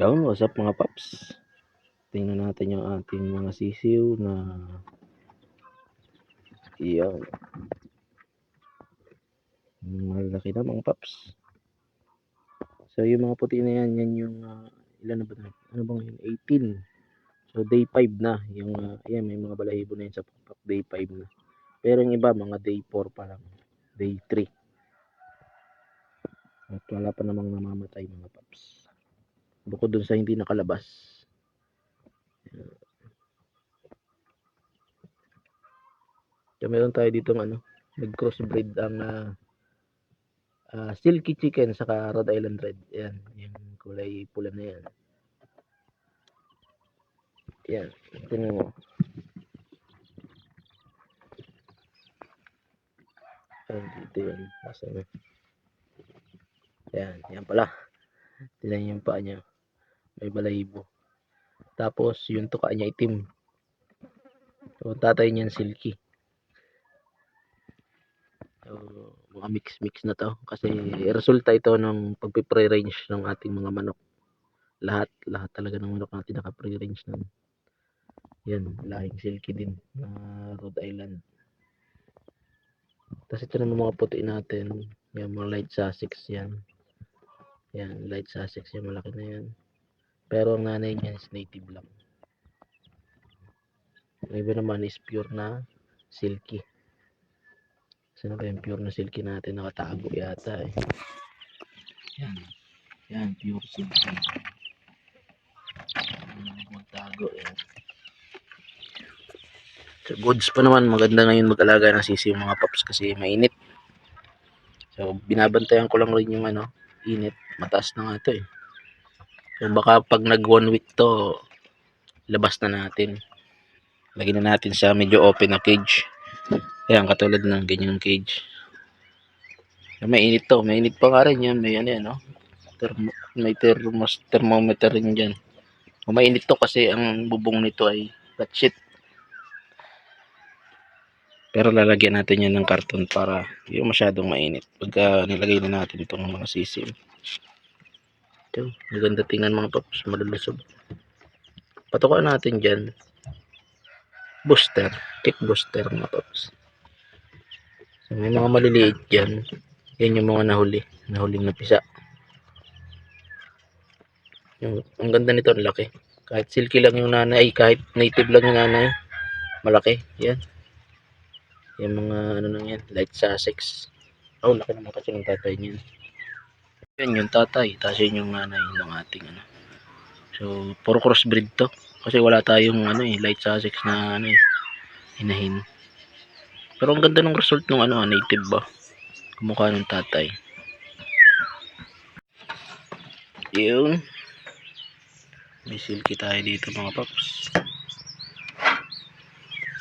Yan, what's up mga paps? Tingnan natin yung ating mga sisiw na yan. Malaki na mga paps. So yung mga puti na yan, yan yung ah, ilan na ba na? Ano bang yun? 18. So day 5 na. Yung uh, yan, may mga balahibo na yun sa pap day 5 na. Pero yung iba, mga day 4 pa lang. Day 3. At wala pa namang namamatay mga paps. Bukod dun sa hindi nakalabas. So, meron tayo dito ano, nag-crossbreed ang ah, ah, silky chicken saka Rhode Island Red. Yan, yung kulay pula na yan. Yan, tingnan mo. Ayan, dito yan. Nasa na. Yan, yan pala. Tingnan yung paa niya. May balahibo. Tapos, yung tuka niya itim. So, tatay niyan silky. So, mga mix-mix na to. Kasi, resulta ito ng pagpipre-range ng ating mga manok. Lahat, lahat talaga ng manok natin naka-pre-range nun. Yan, lahing silky din na Rhode Island. Tapos ito naman mga puti natin. Yan, mga light Sussex yan. Yan, light Sussex yan. Malaki na yan. Pero ang nanay niya is native lang. Yung iba naman is pure na silky. Saan ba yung pure na silky natin? Nakatago yata eh. Yan. Yan, pure silky. Magtago yan. So, goods pa naman. Maganda ngayon mag-alaga ng sisi mga paps kasi mainit. So, binabantayan ko lang rin yung ano, init. Mataas na nga ito eh. So, baka pag nag one week to, labas na natin. Lagyan na natin sa medyo open na cage. Ayan, katulad ng ganyang cage. Mainit to. Mainit pa nga rin yan. May ano yan, no? Thermo, may thermos, thermometer rin dyan. Mainit to kasi ang bubong nito ay flat sheet. Pero lalagyan natin yan ng karton para hindi masyadong mainit. Pagka nilagay na natin itong mga sisim. Ito, maganda tingnan mga paps, malulusog. Patukan natin dyan. Booster, kick booster mga paps. So, may mga maliliit dyan. Yan yung mga nahuli, nahuling na pisa. Yung, ang ganda nito, ang laki. Kahit silky lang yung nanay, kahit native lang yung nanay, malaki. Yan. Yung mga ano nang yan, light Sussex. Oh, laki naman kasi ng tatay niyan. Yan yung tatay, tapos yun yung nanay ng ating ano. So, puro crossbreed to. Kasi wala tayong ano eh, light Sussex na ano eh, hinahin. Pero ang ganda ng result ng ano, native ba? Kumukha ng tatay. Yun. May silky tayo dito mga paps.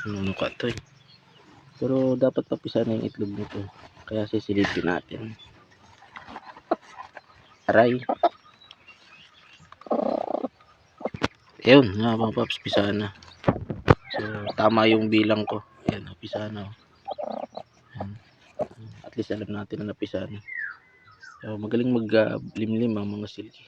Nunuka to eh. Pero dapat papisa na yung itlog nito. Kaya sisilipin natin. Aray. Yun, nga mga paps, pisa na. So, tama yung bilang ko. Ayan, napisa na. Ayan. At least alam natin na napisa na. So, magaling mag-limlim ang mga silky.